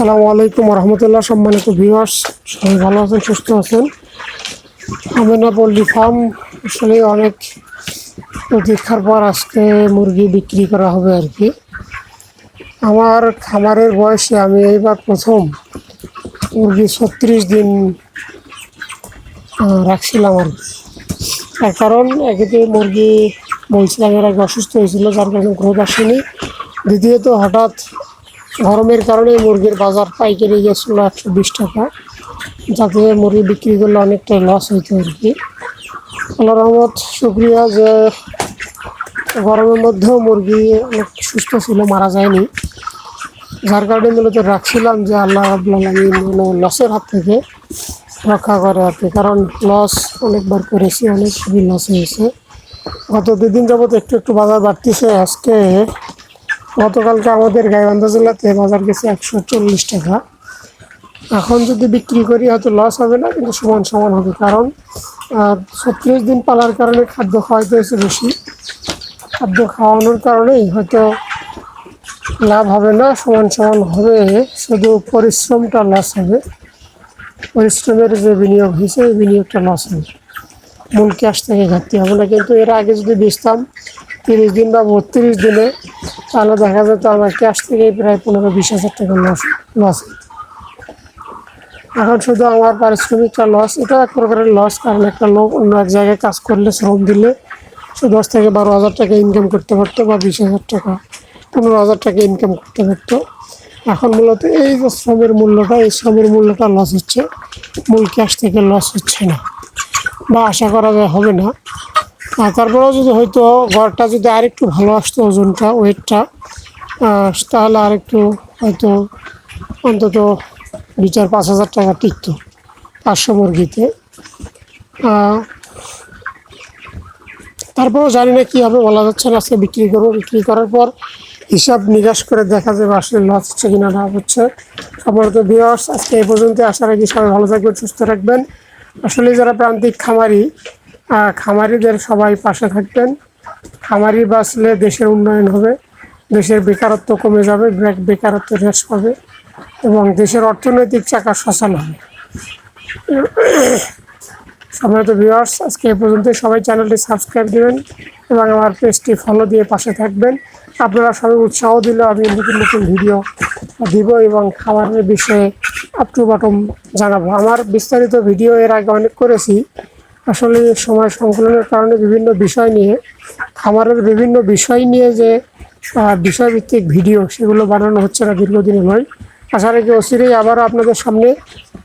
আসসালামু আলাইকুম রহমতুল্লাহ সম্মানিত ভিউয়ার্স সবাই ভালো আছেন, সুস্থ আছেন? আমেনা পোলট্রি ফার্ম, আসলে অনেক প্রতীক্ষার পর আজকে মুরগি বিক্রি করা হবে আর কি। আমার খামারের বয়সে আমি এইবার প্রথম মুরগি ছত্রিশ দিন রাখছিলাম আর কি। তার কারণ একেতে মুরগি বলছিলাম এর আগে অসুস্থ হয়েছিল, যার কারণে গ্রোথ আসেনি। দ্বিতীয়ত হঠাৎ গরমের কারণে মুরগির বাজার পাইকারি গেছিল একশো বিশ টাকা। যাতে মুরগি বিক্রি করলে অনেকটা লস হইতো আর কি। আল্লাহ রহমত, শুক্রিয়া যে গরমের মধ্যেও মুরগি অনেক সুস্থ ছিল, মারা যায়নি। যার কারণে মূলত রাখছিলাম যে আল্লাহ আলমিন লসের হাত থেকে রক্ষা করে আর কি। কারণ লস অনেকবার করেছি, অনেক খুবই লস হয়েছে। গত দুদিন যাবত একটু একটু বাজার বাড়তিছে। আজকে গতকালকে আমাদের গাইবান্ধা জেলাতে বাজার গেছে একশো চল্লিশ টাকা। এখন যদি বিক্রি করি, হয়তো লস হবে না, কিন্তু সমান সমান হবে। কারণ ছত্রিশ দিন পালার কারণে খাদ্য খাওয়াইতে হয়েছে বেশি। খাদ্য খাওয়ানোর কারণেই হয়তো লাভ হবে না, সমান সমান হবে। শুধু পরিশ্রমটা লস হবে। পরিশ্রমের যে বিনিয়োগ হয়েছে, এই বিনিয়োগটা লস হবে। মূল ক্যাশ থেকে ঘাটতি হবে না। কিন্তু এর আগে যদি বেচতাম, তিরিশ দিন বা বত্রিশ দিনে তাহলে দেখা যেত আমার ক্যাশ থেকে প্রায় পনেরো বিশ হাজার টাকা লস লস এখন শুধু আমার পারিশ্রমিকটা লস এটা এক প্রকারের লস কারণ একটা লোক অন্য এক জায়গায় কাজ করলে, শ্রম দিলে সে দশ থেকে বারো হাজার টাকা ইনকাম করতে পারতো বা বিশ হাজার টাকা, পনেরো হাজার টাকা ইনকাম করতে পারতো। এখন মূলত এই যে শ্রমের মূল্যটা, এই শ্রমের মূল্যটা লস হচ্ছে, মূল ক্যাশ থেকে লস হচ্ছে না, বা আশা করা যায় হবে না। তারপরেও যদি হয়তো ঘরটা যদি আরেকটু ভালো আসতো ওজনটা, ওয়েটটা তাহলে আরেকটু হয়তো অন্তত দু চার পাঁচ হাজার টাকা টিকতো পাঁচশো মুরগিতে। তারপরেও জানি না কী হবে বলা যাচ্ছে না, আজকে বিক্রি করব, বিক্রি করার পর হিসাব নিকাশ করে দেখা যাবে আসলে লস হচ্ছে কিনা লাভ হচ্ছে। সম্ভবত বিয়ার্স আজকে এই পর্যন্ত আসার আগে সবাই ভালো থাকবেন, সুস্থ রাখবেন আসলে যারা প্রান্তিক খামারি খামারিদের সবাই পাশে থাকবেন। খামারি বাঁচলে দেশের উন্নয়ন হবে, দেশের বেকারত্ব কমে যাবে বেকারত্ব হ্রাস পাবে এবং দেশের অর্থনৈতিক চাকা সচল হবে। সম্মানিত ভিউয়ার্স আজকে এই পর্যন্ত সবাই চ্যানেলটি সাবস্ক্রাইব দিবেন এবং আমার পেজটি ফলো দিয়ে পাশে থাকবেন। আপনারা সবাই উৎসাহ দিলে আমি নতুন নতুন ভিডিও দিব এবং খাবারের বিষয়ে আপ টু বাটম জানাব। আমার বিস্তারিত ভিডিও এর আগে অনেক করেছি। আসলে সময় সংকলনের কারণে বিভিন্ন বিষয় নিয়ে খামারের বিভিন্ন বিষয় নিয়ে যে বিষয়ভিত্তিক ভিডিও সেগুলো বানানো হচ্ছে না দীর্ঘদিন নয় আশা রাখি অচিরেই আবারও আপনাদের সামনে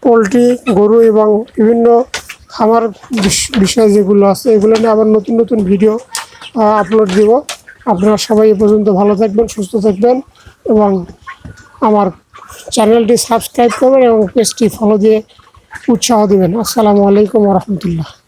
পোলট্রি, গরু এবং বিভিন্ন খামার বিষ- বিষয় যেগুলো আছে এগুলো নিয়ে আবার নতুন নতুন ভিডিও আপলোড দিব। আপনারা সবাই এ পর্যন্ত ভালো থাকবেন, সুস্থ থাকবেন এবং আমার চ্যানেলটি সাবস্ক্রাইব করবেন এবং পেজটি ফলো দিয়ে উৎসাহ দেবেন। আসসালামু আলাইকুম রহমতুল্লাহ।